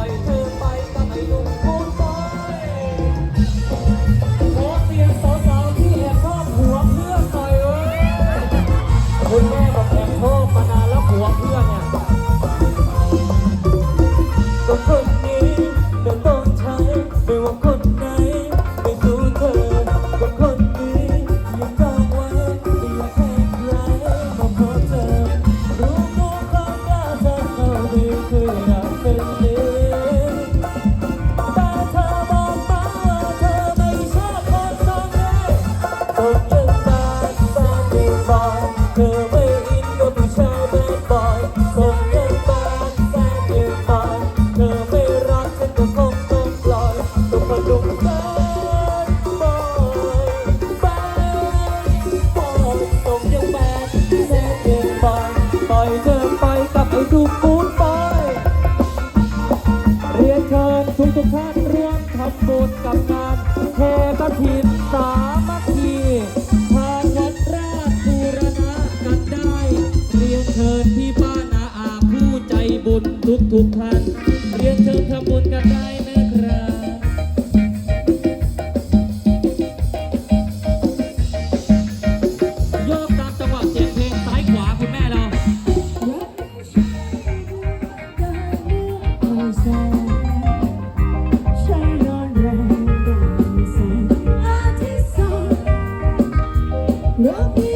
널 ถูกปูนไป เรียนเชิญทุกทุกท่านเร่วมทำบุญกับงานเทกถินสามัคคีทางวัดราชบูรณะกันได้ เรียนเชิญที่บ้านนาอาผู้ใจบุญทุกทุกท่าน เรียนเชิญทำบุญกันได้ Não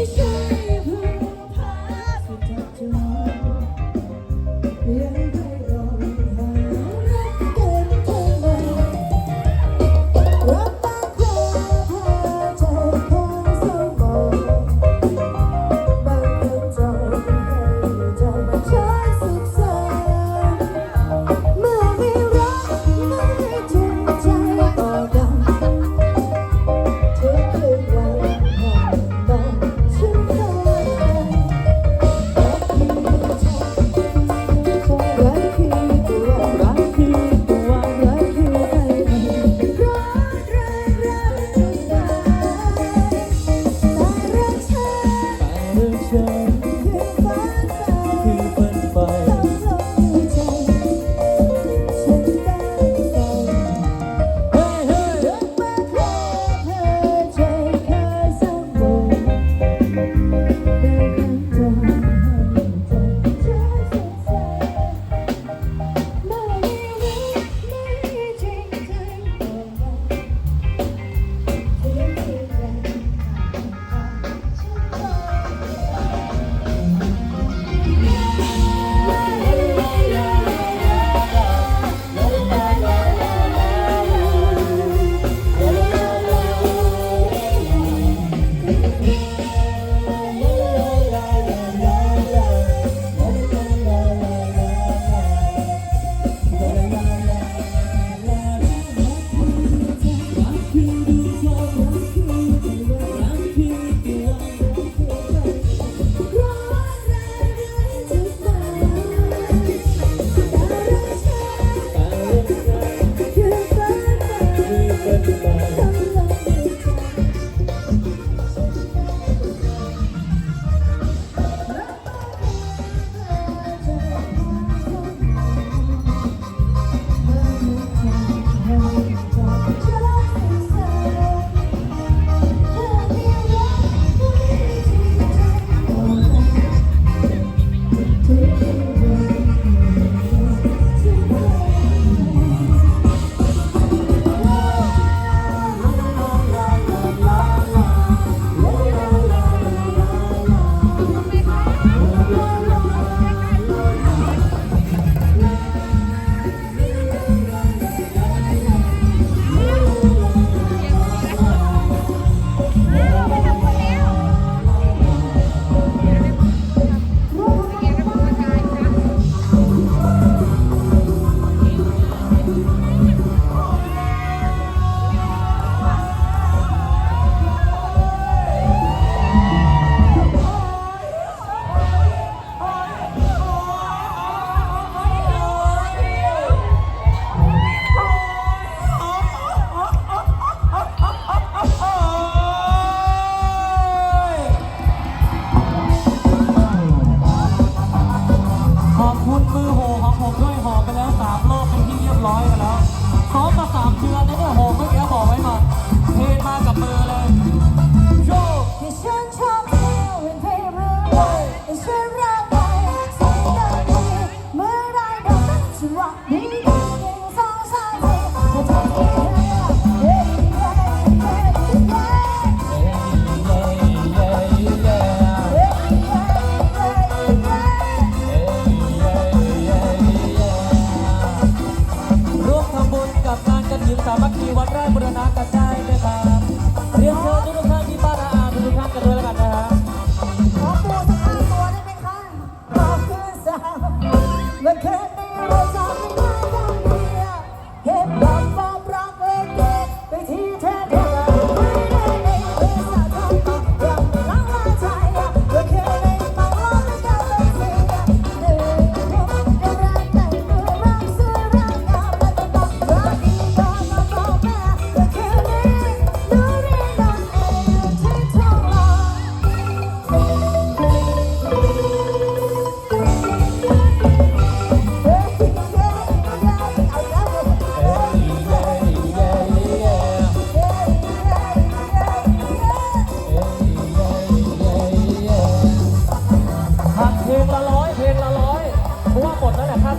ได้บูรณะกันได้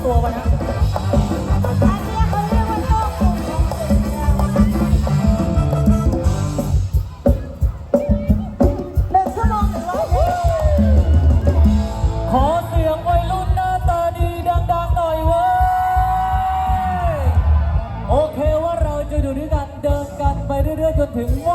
ตัววะนะ เด็กชั่งหนึ่งร้อยขอเสียงวัยรุ่นหน้าตาดีดังๆหน่อยเว้ย โอเคว่าเราจะอยู่ด้กันเดินกันไปเรื่อยๆจนถึงว่า